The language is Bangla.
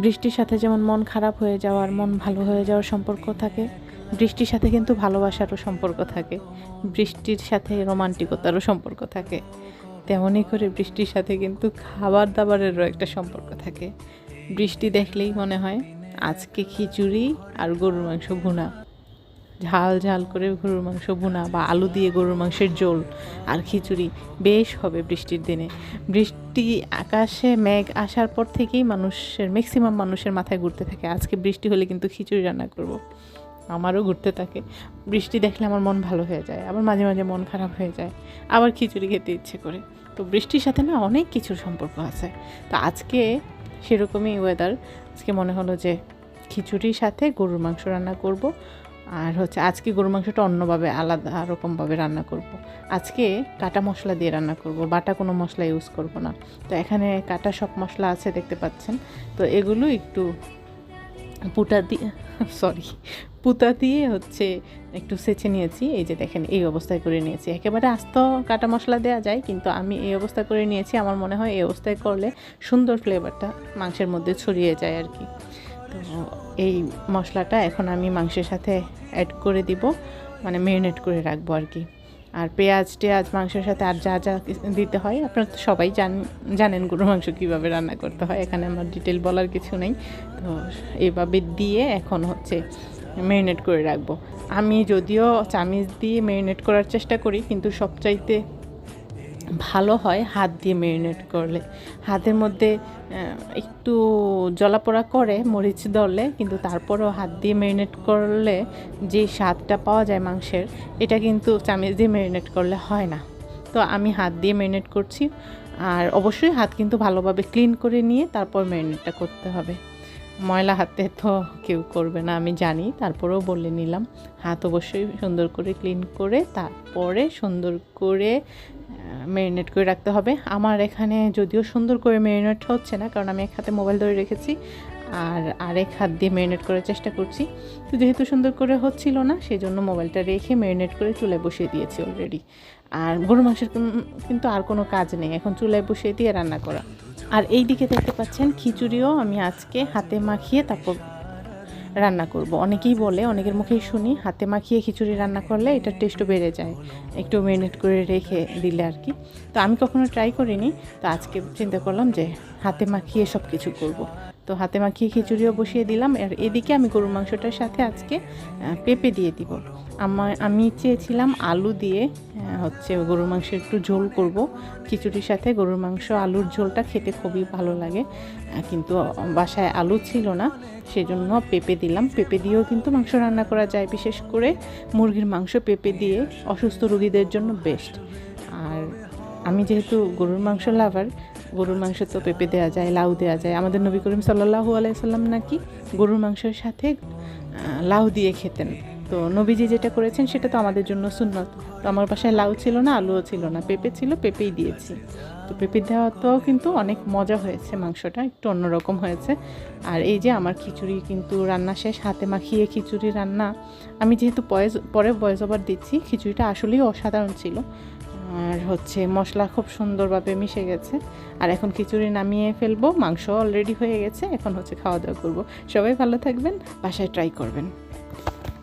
বৃষ্টির সাথে যেমন মন খারাপ হয়ে যাওয়ার মন ভালো হয়ে যাওয়ার সম্পর্ক থাকে, বৃষ্টির সাথে কিন্তু ভালোবাসারও সম্পর্ক থাকে, বৃষ্টির সাথে রোমান্টিকতারও সম্পর্ক থাকে, তেমনই করে বৃষ্টির সাথে কিন্তু খাবার দাবারেরও একটা সম্পর্ক থাকে। বৃষ্টি দেখলেই মনে হয় আজকে খিচুড়ি আর গরুর মাংস ভুনা। ঝাল ঝাল করে গরুর মাংস ভুনা বা আলু দিয়ে গরুর মাংসের ঝোল আর খিচুড়ি বেশ হবে বৃষ্টির দিনে। বৃষ্টি আকাশে মেঘ আসার পর থেকেই মানুষের ম্যাক্সিমাম মানুষের মাথায় ঘুরতে থাকে। আজকে বৃষ্টি হলে কিন্তু খিচুড়ি রান্না করব। আমারও ঘুরতে থাকে। বৃষ্টি দেখলে আমার মন ভালো হয়ে যায়, আবার মাঝে মাঝে মন খারাপ হয়ে যায়, আবার খিচুড়ি খেতে ইচ্ছে করে। তো বৃষ্টির সাথে না অনেক কিছুর সম্পর্ক আছে। তো আজকে সেরকমই ওয়েদার আজকে মনে হলো যে খিচুড়ির সাথে গরুর মাংস রান্না করব। আর হচ্ছে আজকে গরুর মাংসটা অন্যভাবে, আলাদা রকমভাবে রান্না করব। আজকে কাটা মশলা দিয়ে রান্না করব, বাটা কোনো মশলা ইউজ করব না। তো এখানে কাটা সব মশলা আছে দেখতে পাচ্ছেন। তো এগুলো একটু পুটা দিয়ে সরি পুতা দিয়ে হচ্ছে একটু সেচে নিয়েছি। এই যে দেখেন, এই অবস্থায় করে নিয়েছি। একেবারে আস্ত কাটা মশলা দেওয়া যায়, কিন্তু আমি এই অবস্থা করে নিয়েছি। আমার মনে হয় এই অবস্থায় করলে সুন্দর ফ্লেভারটা মাংসের মধ্যে ছড়িয়ে যায় আর কি। তো এই মশলাটা এখন আমি মাংসের সাথে অ্যাড করে দিব মানে মেরিনেট করে রাখব আর কি। আর পেঁয়াজ টেয়াজ মাংসের সাথে আর যা যা দিতে হয়, আপনারা তো সবাই জান, জানেন গরু মাংস কীভাবে রান্না করতে হয়, এখানে আমার ডিটেল বলার কিছু নেই। তো এইভাবে দিয়ে এখন হচ্ছে মেরিনেট করে রাখব। আমি যদিও চামিচ দিয়ে মেরিনেট করার চেষ্টা করি, কিন্তু সবচাইতে ভালো হয় হাত দিয়ে মেরিনেট করলে। হাতের মধ্যে একটু জলাপোড়া করে মরিচ দলে কিন্তু তারপরেও হাত দিয়ে মেরিনেট করলে যে স্বাদটা পাওয়া যায় মাংসের, এটা কিন্তু চামিচ দিয়ে মেরিনেট করলে হয় না। তো আমি হাত দিয়ে মেরিনেট করছি, আর অবশ্যই হাত কিন্তু ভালোভাবে ক্লিন করে নিয়ে তারপর মেরিনেটটা করতে হবে। ময়লা হাতে তো কেউ করবে না, আমি জানি। তারপরেও বলে নিলাম, হাত অবশ্যই সুন্দর করে ক্লিন করে, তারপরে সুন্দর করে ম্যারিনেট করে রাখতে হবে। আমার এখানে যদিও সুন্দর করে ম্যারিনেট হচ্ছে না, কারণ আমি এক হাতে মোবাইল ধরে রেখেছি আর আরেক হাত দিয়ে মেরিনেট করার চেষ্টা করছি। তো যেহেতু সুন্দর করে হচ্ছিল না সেই জন্য মোবাইলটা রেখে মেরিনেট করে চুলায় বসিয়ে দিয়েছি অলরেডি আর গরু মাংসের কিন্তু আর কোনো কাজ নেই, এখন চুলায় বসিয়ে দিয়ে রান্না করা। আর এই দিকে দেখতে পাচ্ছেন খিচুড়িও আমি আজকে হাতে মাখিয়ে তারপর রান্না করব। অনেকেই বলে, অনেকের মুখেই শুনি, হাতে মাখিয়ে খিচুড়ি রান্না করলে এটার টেস্টও বেড়ে যায়। একটু মেরিনেট করে রেখে দিলে আর কি। তো আমি কখনো ট্রাই করিনি, তো আজকে চিন্তা করলাম যে হাতে মাখিয়ে সব কিছু করব। তো হাতে মাখিয়ে খিচুড়িও বসিয়ে দিলাম। আর এদিকে আমি গরুর মাংসটার সাথে আজকে পেঁপে দিয়ে দিব। আমার আমি চেয়েছিলাম আলু দিয়ে হচ্ছে গরুর মাংস একটু ঝোল করব। খিচুড়ির সাথে গরুর মাংস আলুর ঝোলটা খেতে খুবই ভালো লাগে। কিন্তু বাসায় আলু ছিল না, সেজন্য পেঁপে দিলাম। পেঁপে দিয়েও কিন্তু মাংস রান্না করা যায়, বিশেষ করে মুরগির মাংস পেঁপে দিয়ে অসুস্থ রুগীদের জন্য বেস্ট আর আমি যেহেতু গরুর মাংস লাভার গরুর মাংস তো পেঁপে দেওয়া যায়, লাউ দেওয়া যায়। আমাদের নবী করিম সাল্লাহু আলাইসাল্লাম নাকি গরুর মাংসের সাথে লাউ দিয়ে খেতেন। তো নবীজি যেটা করেছেন সেটা তো আমাদের জন্য সুন্নত। তো আমার বাসায় লাউ ছিল না, আলুও ছিল না। পেঁপে ছিল, পেঁপেই দিয়েছি। তো পেঁপে দেওয়াতেও কিন্তু অনেক মজা হয়েছে, মাংসটা একটু অন্যরকম হয়েছে। আর এই যে আমার খিচুড়ি কিন্তু রান্না শেষ, হাতে মাখিয়ে খিচুড়ি রান্না। আমি যেহেতু পরে ভয়েস ওভার দিচ্ছি, খিচুড়িটা আসলেই অসাধারণ ছিল। আর হচ্ছে মশলা খুব সুন্দরভাবে মিশে গেছে। আর এখন খিচুড়ি নামিয়ে ফেলব মাংস অলরেডি হয়ে গেছে, এখন হচ্ছে খাওয়া দাওয়া করব। সবাই ভালো থাকবেন, বাসায় ট্রাই করবেন।